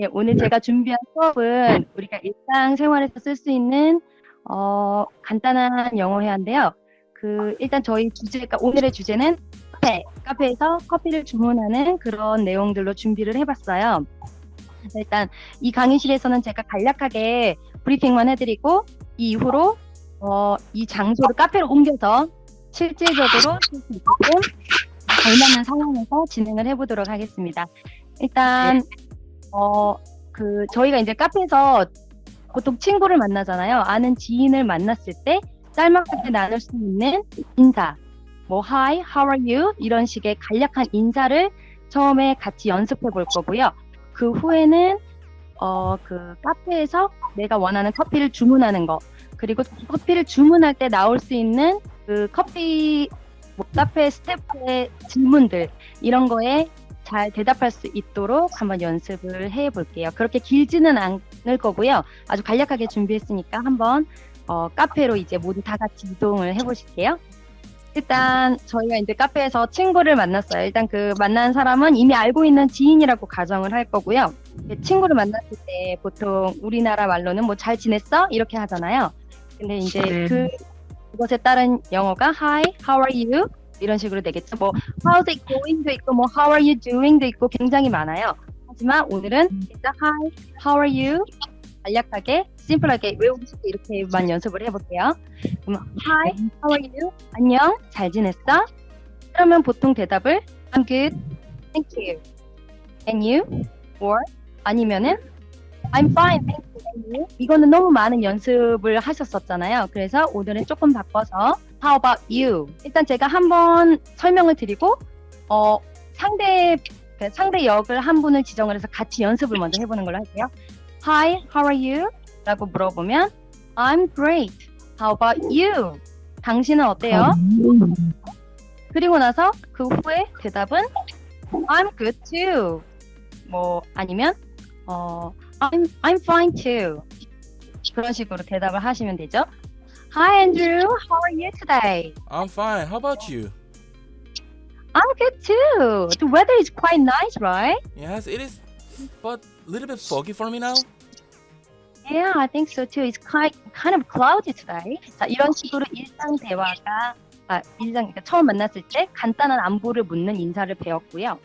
예, 오늘 제가 준비한 수업은 우리가 일상생활에서 쓸 수 있는 어, 간단한 영어 회화인데요. 그 일단 저희 주제가 오늘의 주제는 카페, 카페에서 커피를 주문하는 그런 내용들로 준비를 해봤어요. 일단 이 강의실에서는 제가 간략하게 브리핑만 해드리고 이 이후로 어, 이 장소를 카페로 옮겨서 실질적으로 쓸 수 있게끔 걸맞는 상황에서 진행을 해보도록 하겠습니다. 일단 어, 그, 저희가 이제 카페에서 보통 친구를 만나잖아요. 아는 지인을 만났을 때 짤막하게 나눌 수 있는 인사. 뭐, hi, how are you? 이런 식의 간략한 인사를 처음에 같이 연습해 볼 거고요. 그 후에는, 어, 그 카페에서 내가 원하는 커피를 주문하는 거. 그리고 커피를 주문할 때 나올 수 있는 그 커피, 뭐, 카페 스태프의 질문들. 이런 거에 잘 대답할 수 있도록 한번 연습을 해 볼게요. 그렇게 길지는 않을 거고요. 아주 간략하게 준비했으니까 한번 어, 카페로 이제 모두 다 같이 이동을 해 보실게요. 일단 저희가 이제 카페에서 친구를 만났어요. 일단 그 만난 사람은 이미 알고 있는 지인이라고 가정을 할 거고요. 그 친구를 만났을 때 보통 우리나라 말로는 뭐 잘 지냈어? 이렇게 하잖아요. 근데 이제 네. 그 그것에 따른 영어가 Hi, how are you? 이런 식으로 되겠죠. 뭐 How's it going도 있고 뭐 How are you doing도 있고 굉장히 많아요. 하지만 오늘은 일단 Hi, how are you? 간략하게 심플하게 외우고 싶고 이렇게만 연습을 해볼게요. 그럼 Hi, how are you? 안녕, 잘 지냈어? 그러면 보통 대답을 I'm good, thank you. And you? Or 아니면은 I'm fine, thank you. 이거는 너무 많은 연습을 하셨었잖아요. 그래서 오늘은 조금 바꿔서 How about you? 일단 제가 한번 설명을 드리고 어, 상대 그 상대 역을 한 분을 지정을 해서 같이 연습을 먼저 해보는 걸로 할게요. Hi, how are you? 라고 물어보면 I'm great. How about you? 당신은 어때요? 그리고 나서 그 후에 대답은 I'm good too. 뭐 아니면 어 I'm I'm fine too. 그런 식으로 대답을 하시면 되죠. Hi Andrew, how are you today? I'm fine. How about you? I'm good too. The weather is quite nice, right? Yes, it is, but a little bit foggy for me now. Yeah, I think so too. It's kind kind of cloudy today. 자, 이런 식으로 일상 대화가 아, 일상 그러니까 처음 만났을 때 간단한 안부를 묻는 인사를 배웠고요.